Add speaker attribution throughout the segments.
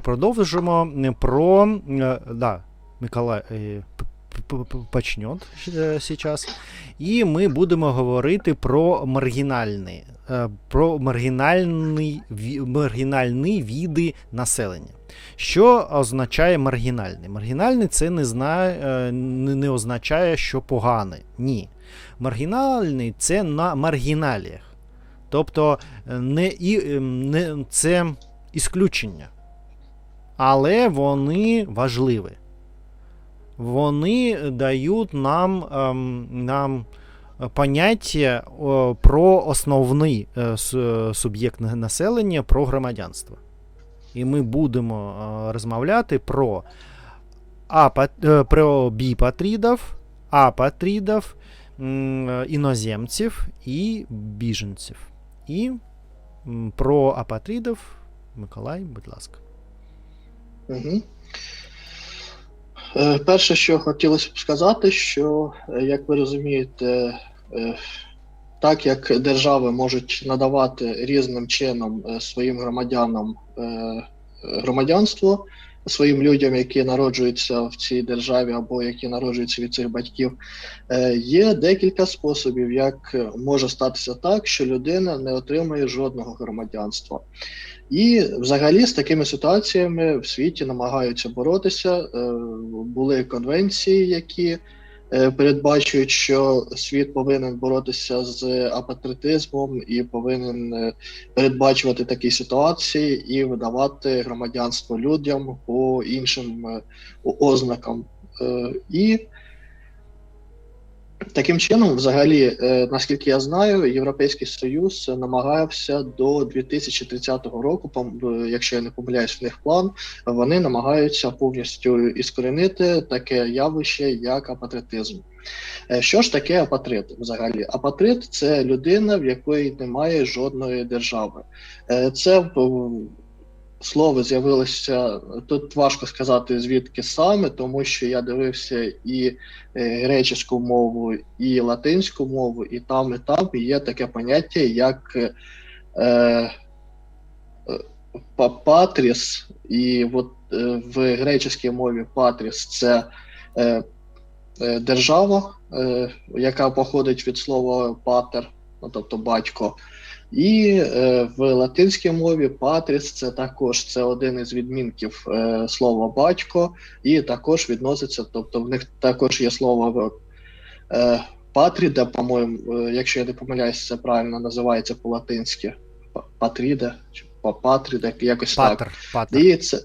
Speaker 1: про- продовжимо про. е, Да, Миколай е, почнет е, сейчас. І ми будемо говорити про маргінальні, е, про маргінальні, маргінальні види населення. Що означає маргінальний? Маргінальний це не, знає, е, не, означає, що поганий. Ні. Маргінальний це на маргіналіях. Тобто е, не, ем, не, це ісключення. Але вони важливі. Вони дають нам, ем, нам поняття о, про основний е, су- суб'єкт населення, про громадянство. І ми будемо е, розмовляти про, е, про біпатрідів, апатрідів, е, іноземців і біженців. І про апатрідів Миколай, будь ласка.
Speaker 2: Угу. Перше, що хотілося б сказати, що, е, як ви розумієте, е, так як держави можуть надавати різним чином своїм громадянам громадянство, своїм людям, які народжуються в цій державі або які народжуються від цих батьків, є декілька способів, як може статися так, що людина не отримує жодного громадянства. І взагалі з такими ситуаціями в світі намагаються боротися. Е, Були конвенції, які е, передбачують, що світ повинен боротися з апатритизмом і повинен е, передбачувати такі ситуації і видавати громадянство людям по іншим ознакам. І Таким чином, взагалі, е, наскільки я знаю, Європейський Союз намагався до 2030 року, е, якщо я не помиляюсь, в них план, вони намагаються повністю іскоренити таке явище, як апатритизм. Е, Що ж таке апатрит взагалі? Апатрит це людина, в якої немає жодної держави. Це слово з'явилося тут важко сказати звідки саме, тому що я дивився і е, греческу мову, і латинську мову, і там, і там є таке поняття, як е, е, патріс, і от е, в греческій мові патріс це е, е, держава, е, яка походить від слова патер, ну, тобто батько. І е, в латинській мові патріс це також це один із відмінків е, слова батько, і також відноситься, тобто в них також є слово е, патріде, по-моєму, якщо я не помиляюсь, це правильно називається по-латинськи. Па- Патріде чи па- патріде, якось так.
Speaker 1: Патер. Патер.
Speaker 2: І це.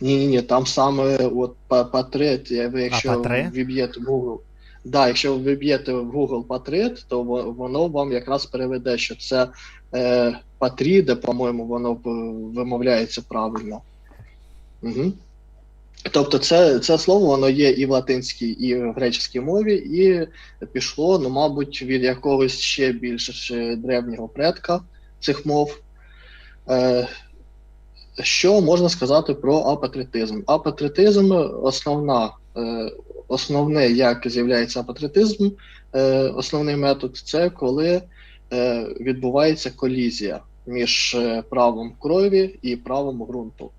Speaker 2: Ні, ні, ні, там саме от па- патрет, якщо віб'єте Google. Да, якщо ви вб'єте в Google патрет, то воно вам якраз переведе, що це е, патріде, по-моєму, воно вимовляється правильно. Угу. Тобто, це, це слово воно є і в латинській, і в греческій мові, і пішло, ну, мабуть, від якогось ще більш древнього предка цих мов. Е, що можна сказати про апатритизм? Апатритизм основна, е, основне, як з'являється апатритизм, е, основний метод це коли е, відбувається колізія між е, правом крові і правом ґрунту.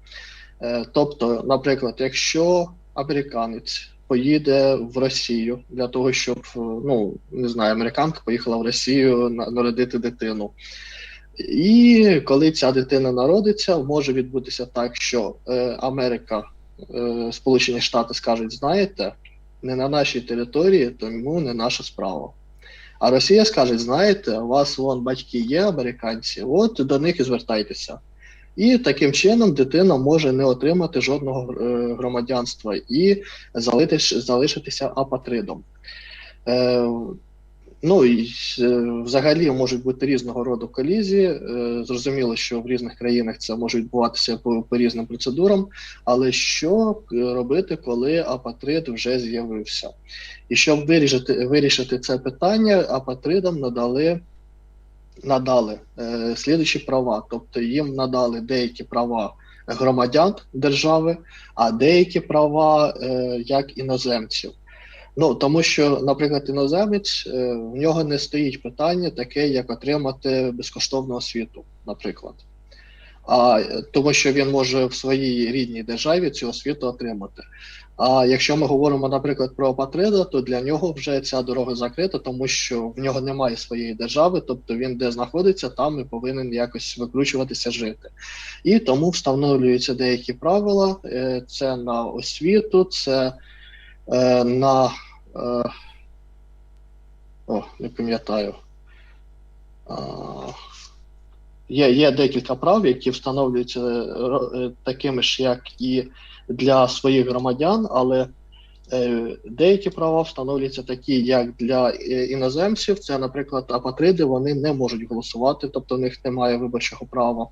Speaker 2: Тобто, наприклад, якщо американець поїде в Росію для того, щоб ну не знаю, американка поїхала в Росію народити дитину. І коли ця дитина народиться, може відбутися так, що Америка, Сполучені Штати скажуть: знаєте, не на нашій території, тому не наша справа. А Росія скаже: знаєте, у вас вон батьки є американці, от до них і звертайтеся. І таким чином дитина може не отримати жодного е, громадянства і залишитися апатридом. Ну і е, взагалі можуть бути різного роду колізії. Е, Зрозуміло, що в різних країнах це може відбуватися по, по різним процедурам. Але що е, робити, коли апатрид вже з'явився? І щоб вирішити, вирішити це питання, апатридам надали надали е, слідучі права, тобто їм надали деякі права громадян держави, а деякі права е, як іноземців. Ну тому що, наприклад, іноземець е, в нього не стоїть питання таке, як отримати безкоштовну освіту, наприклад. а тому що він може в своїй рідній державі цю освіту отримати. А якщо ми говоримо, наприклад, про апатрида, то для нього вже ця дорога закрита, тому що в нього немає своєї держави, тобто він де знаходиться, там і повинен якось викручуватися жити. І тому встановлюються деякі правила: е, це на освіту, це е, на е, о, не пам'ятаю. А, Є, є декілька прав, які встановлюються е, е, такими ж, як і для своїх громадян, але е, деякі права встановлюються такі, як для е, іноземців. Це, наприклад, апатриди, вони не можуть голосувати, тобто в них немає виборчого права.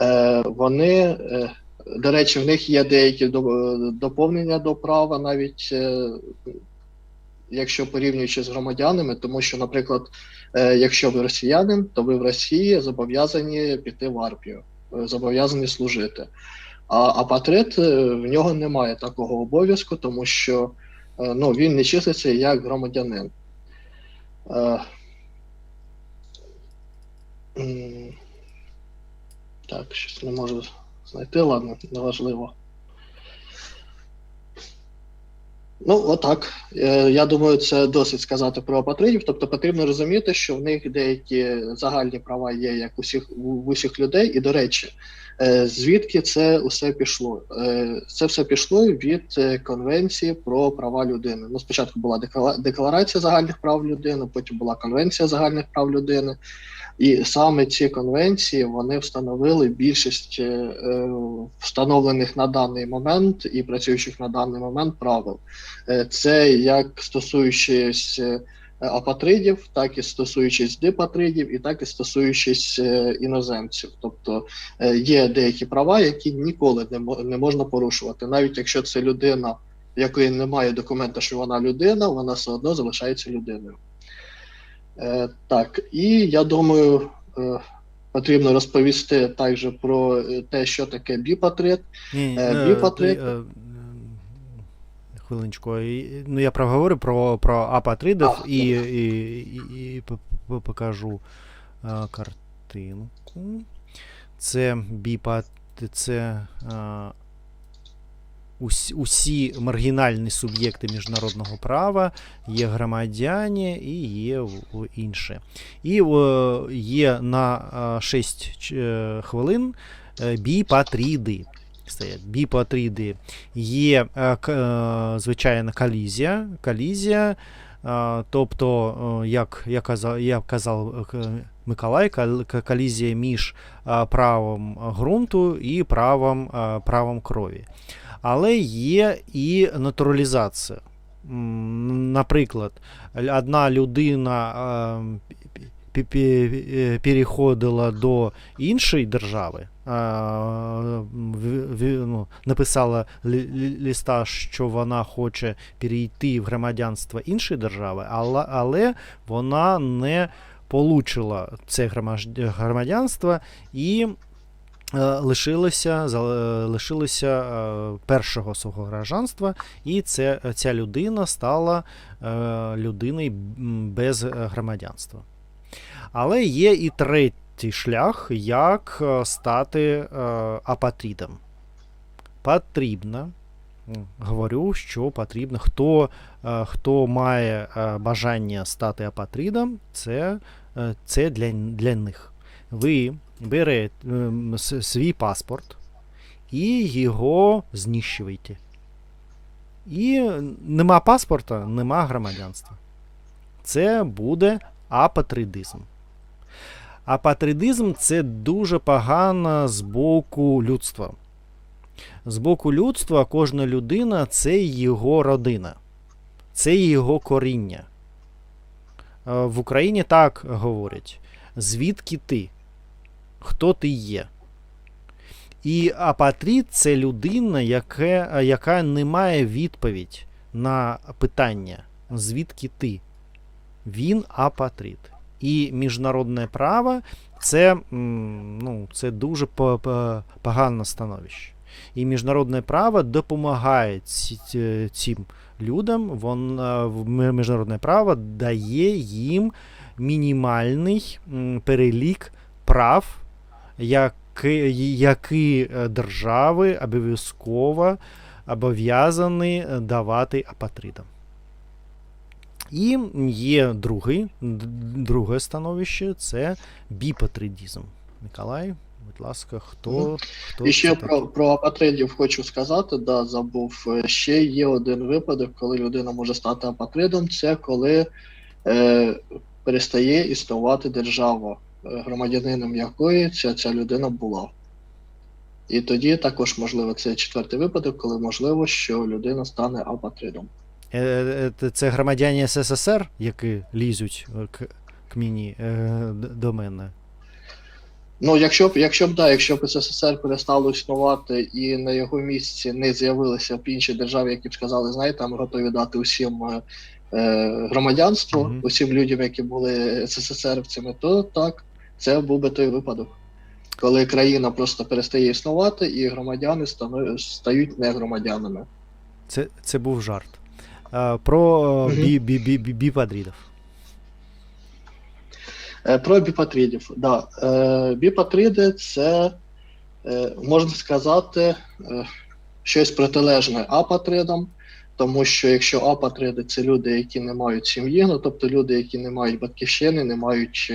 Speaker 2: Е, вони, е, до речі, в них є деякі доповнення до права, навіть е, якщо порівнюючи з громадянами, тому що, наприклад, е, якщо ви росіянин, то ви в Росії зобов'язані піти в армію, е, зобов'язані служити. А апатрид е, в нього немає такого обов'язку, тому що е, ну, він не числиться як громадянин. Е, Так, щось не можу знайти, ладно, неважливо. Ну, отак. Е, Я думаю, це досить сказати про апатридів. Тобто потрібно розуміти, що в них деякі загальні права є, як усіх в усіх людей. І до речі, е, звідки це усе пішло? Е, Це все пішло від Конвенції про права людини. Ну, спочатку була Декла- Декларація загальних прав людини, потім була Конвенція загальних прав людини. І саме ці конвенції вони встановили більшість встановлених на даний момент і працюючих на даний момент правил. Е, Це як стосуючись е, апатридів, так і стосуючись дипатридів, і так і стосуючись е, іноземців. Тобто є деякі права, які ніколи не, можна порушувати, навіть якщо це людина, в якої немає документа, що вона людина, вона все одно залишається людиною. Так, і я думаю, потрібно розповісти також про те, що таке біпатрид.
Speaker 1: Ні, ні,
Speaker 2: Е,
Speaker 1: е,
Speaker 2: біпатрид.
Speaker 1: ти, е, Хвилиночку. Ну, я проговорю про, про апатридів
Speaker 2: А,
Speaker 1: і, і, і, і покажу е, картинку. Це біпат, це е, усі, усі маргінальні суб'єкти міжнародного права, є громадяні і є інші. І е, є на е, 6 хвилин е, Стоять біпатріди. Є е, е, звичайна колізія. колізія е, тобто, як я казав, я казав Миколай, кол- колізія між правом ґрунту і правом, правом крові. Але є і натуралізація. Наприклад, одна людина переходила до іншої держави, ну, написала лі- лі- листа, що вона хоче перейти в громадянство іншої держави, але, але вона не получила це громадянство і е, лишилася, зал- лишилася е, першого свого гражданства, і це, ця людина стала е, людиною без е, громадянства. Але є і третій шлях, як е, стати е, апатрідом. Потрібно, говорю, що потрібно, хто, е, хто має бажання стати апатридом, це, це для, для них. Ви берете ем, свій паспорт і його знищуєте. І нема паспорта, нема громадянства. Це буде апатридизм. Апатридизм це дуже погано з боку людства. З боку людства кожна людина це його родина, це його коріння. Е, В Україні так говорять: звідки ти? Хто ти є? І апатрид це людина, яке, яка не має відповідь на питання, звідки ти? Він апатрид. І міжнародне право це, ну, це дуже по- по- погане становище. І міжнародне право допомагає цим людям. Вон, е, міжнародне право дає їм мінімальний перелік прав, як, які, які е, держави обов'язково обов'язані давати апатридам. І є другий, друге становище це біпатридізм. Миколай, будь ласка, хто, хто
Speaker 2: І ще
Speaker 1: це
Speaker 2: про, про апатридів хочу сказати, да, забув. Е, Ще є один випадок, коли людина може стати апатридом, це коли е, перестає існувати держава, е, громадянином якої ця, ця людина була. І тоді також можливо це четвертий випадок, коли можливо, що людина стане апатридом.
Speaker 1: Е, е, е, Це громадяни СССР, які лізуть к, к мені до мене.
Speaker 2: Ну, якщо б, якщо б да, якщо б СССР перестало існувати і на його місці не з'явилися б інші держави, які б сказали, знаєте, ми готові дати усім е, громадянство,
Speaker 1: Мгм.
Speaker 2: усім людям, які були СССРівцями, то так, це був би той випадок. Коли країна просто перестає існувати, і громадяни стану- стають не громадянами.
Speaker 1: Це, це був жарт. Е, Про е, бі, бі, бі, бі, біпадрідів.
Speaker 2: Е, Про біпатридів. Да. Е, біпатриди це, можна сказати, щось протилежне апатридам, тому що якщо апатриди це люди, які не мають сім'ї, ну тобто люди, які не мають батьківщини, не мають,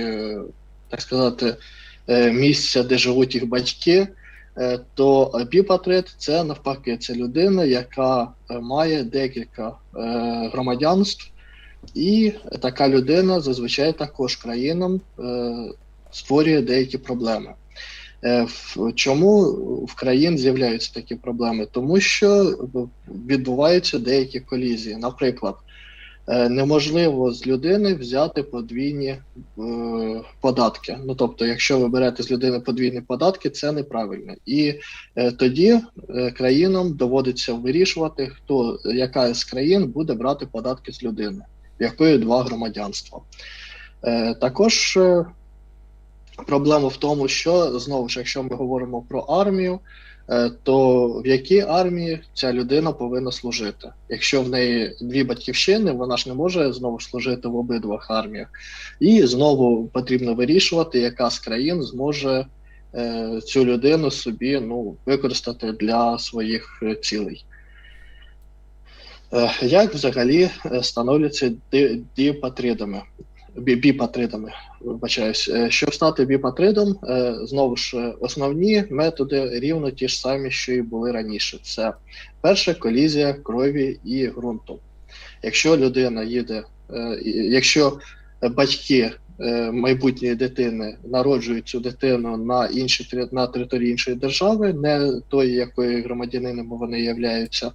Speaker 2: так сказати, місця, де живуть їх батьки, то біпатрид це навпаки, це людина, яка е, має декілька е, громадянств. І така людина зазвичай також країнам е, створює деякі проблеми. Е, чому в країн з'являються такі проблеми? Тому що відбуваються деякі колізії. Наприклад, е, неможливо з людини взяти подвійні е, податки. Ну тобто, якщо ви берете з людини подвійні податки, це неправильно. І е, тоді е, країнам доводиться вирішувати, хто яка з країн буде брати податки з людини в якої два громадянства. Е, також е, проблема в тому, що знову ж, якщо ми говоримо про армію, е, то в якій армії ця людина повинна служити? Якщо в неї дві батьківщини, вона ж не може знову служити в обидвох арміях. І знову потрібно вирішувати, яка з країн зможе е, цю людину собі ну, використати для своїх е, цілей. Е, Як взагалі е, становляться діпатридами? Бі- Біпатридами, вибачаюсь. Е, Щоб стати біпатридом, е, знову ж е, основні методи рівно ті ж самі, що і були раніше. Це перше колізія крові і ґрунту. Якщо людина їде, якщо батьки майбутньої дитини народжують цю дитину на тери- на території іншої держави, не тої, якої громадянином вони являються,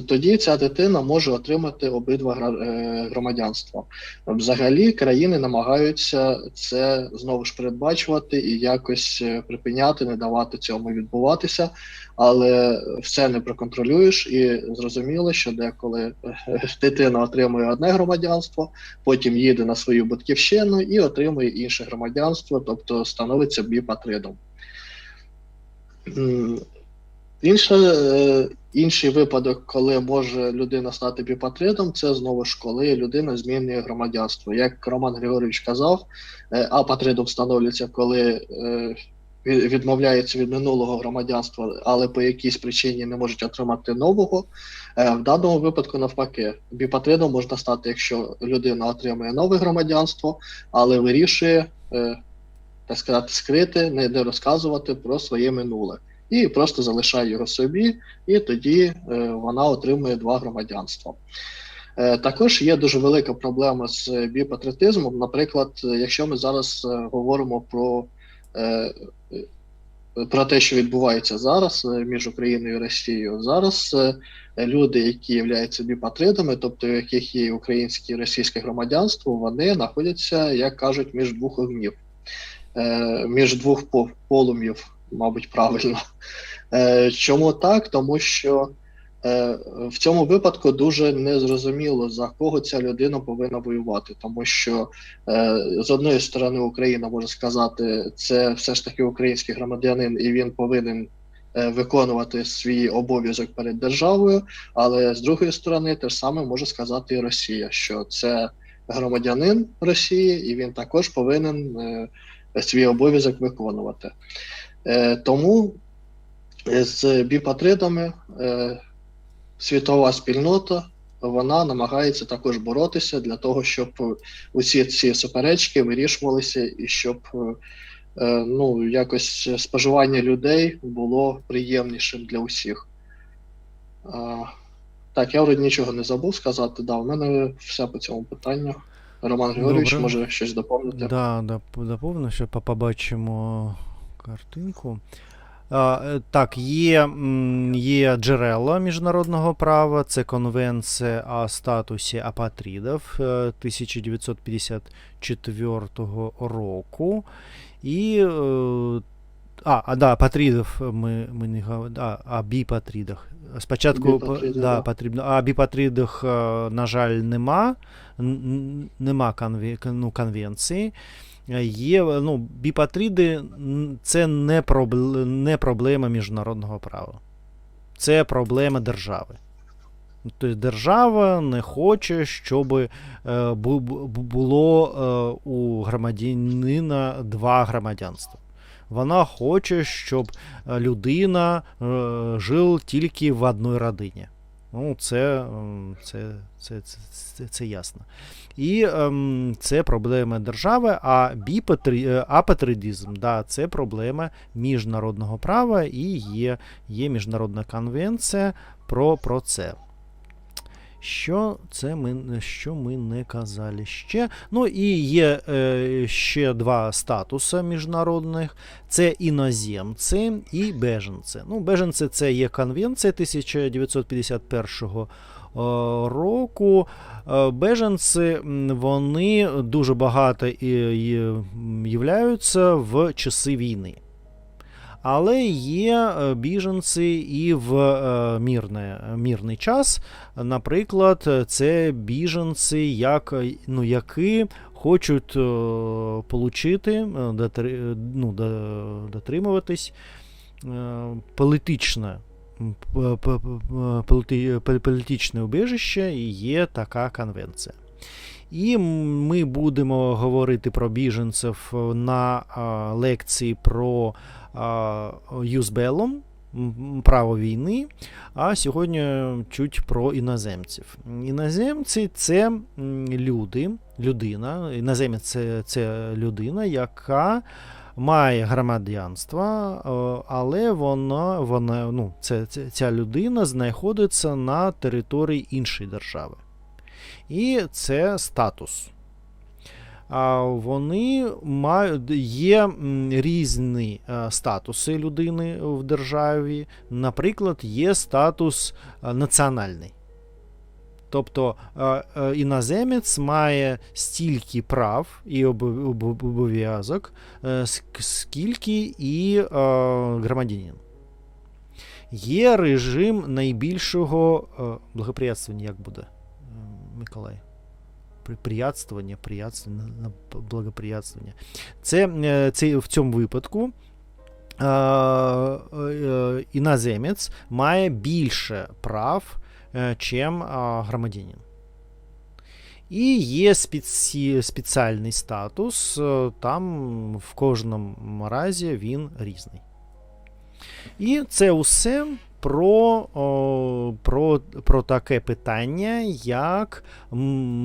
Speaker 2: тоді ця дитина може отримати обидва е, громадянства. Взагалі країни намагаються це знову ж передбачувати і якось е, припиняти, не давати цьому відбуватися, але все не проконтролюєш, і зрозуміло, що деколи е, дитина отримує одне громадянство, потім їде на свою батьківщину і отримує інше громадянство, тобто становиться біпатридом. Інше, е, інший випадок, коли може людина стати біпатридом, це знову ж коли людина змінює громадянство. Як Роман Григорович казав, е, апатридом становляться, коли е, відмовляється від минулого громадянства, але по якійсь причині не можуть отримати нового. В даному випадку, навпаки, біпатридом можна стати, якщо людина отримує нове громадянство, але вирішує, так сказати, скрити, не розказувати про своє минуле. І просто залишає його собі, і тоді е, вона отримує два громадянства. Е, також є дуже велика проблема з біпатріотизмом. Наприклад, е, якщо ми зараз говоримо про, про те, що відбувається зараз між Україною і Росією, зараз люди, які являються біпатридами, тобто у яких є українське і російське громадянство, вони знаходяться, як кажуть, між двох огнів, між двох по- полум'їв, мабуть, правильно. Е, Чому так? Тому що е, в цьому випадку дуже незрозуміло, за кого ця людина повинна воювати, тому що е, з одної сторони Україна може сказати, це все ж таки український громадянин, і він повинен виконувати свій обов'язок перед державою. Але з другої сторони, те ж саме може сказати і Росія, що це громадянин Росії, і він також повинен свій обов'язок виконувати. Е, тому е, з біпатридами е, світова спільнота вона намагається також боротися для того, щоб усі ці суперечки вирішувалися і щоб ну, якось споживання людей було приємнішим для усіх. Так, я вроді нічого не забув сказати. Да, у мене все по цьому питанню. Роман Григорович
Speaker 1: Добре.
Speaker 2: може щось доповнити.
Speaker 1: Да, да, доповню, ще по- побачимо картинку. Е, так, є, є джерела міжнародного права, це конвенція о статусі апатрідів е, 1954 року. І. е, А, а да, апатридів ми, ми не говорили. А, а біпатридах. Спочатку п- да,
Speaker 2: да.
Speaker 1: потрібно. А біпатридах, е, на жаль, нема. Нема конве, ну, конвенції. Е, Є, ну, біпатриди це не, пробл- не проблема міжнародного права. Це проблема держави. Тобто держава не хоче, щоб е, бу- бу- було е, у громадянина два громадянства. Вона хоче, щоб людина жив тільки в одній родині. Ну, це, ем, це, це, це, це, це ясно. І ем, це проблема держави, а біпатри, апатридізм да, це проблема міжнародного права і є, є міжнародна конвенція про, про це. Що це ми, що ми не казали ще? Ну і є е, ще два статуси міжнародних: це іноземці і беженці. Ну, беженці це є конвенція 1951 е, року. Е, Беженці вони дуже багато і, являються в часи війни. Але є е, біженці і в е, мірне, мірний час. Наприклад, це біженці, як, е, ну, які хочуть е, ну, дотримуватись політичне, політичне убіжище, і є така конвенція. І ми будемо говорити про біженців на лекції про Юзбелом, право війни. А сьогодні чуть про іноземців. Іноземці це люди, людина. Іноземець це, це людина, яка має громадянство, але вона, вона ну, це, це, ця людина знаходиться на території іншої держави. І це статус. Вони мають є різні е, статуси людини в державі. Наприклад, є статус е, національний. Тобто е, іноземець має стільки прав і обов- обов- обов'язок, скільки і громадянин. Є режим найбільшого благоприятствування, як буде, Миколай? При- Приятствування, приятствування, благоприятствування. Це, е, це в цьому випадку е, іноземець має більше прав, е, чим громадянин. І є спеці, спеціальний статус, там в кожному разі він різний. І це усе про, о, про, про таке питання, як м,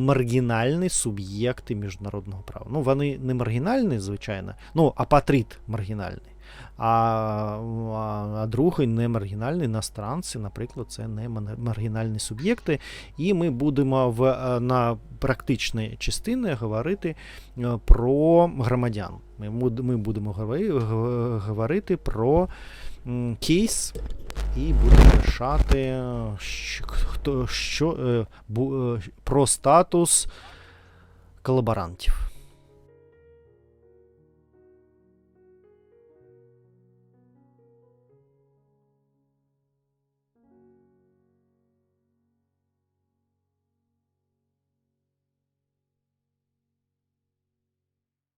Speaker 1: маргінальні суб'єкти міжнародного права. Ну, вони не маргінальні, звичайно. Ну, апатрит маргінальний. А, а, а другий не маргінальний, іностранці, наприклад, це не маргінальні суб'єкти. І ми будемо в, е, на практичній частині говорити е, про громадян. Ми, ми будемо говорити про кейс і будемо рішати, хто, що, е, е, про статус колаборантів.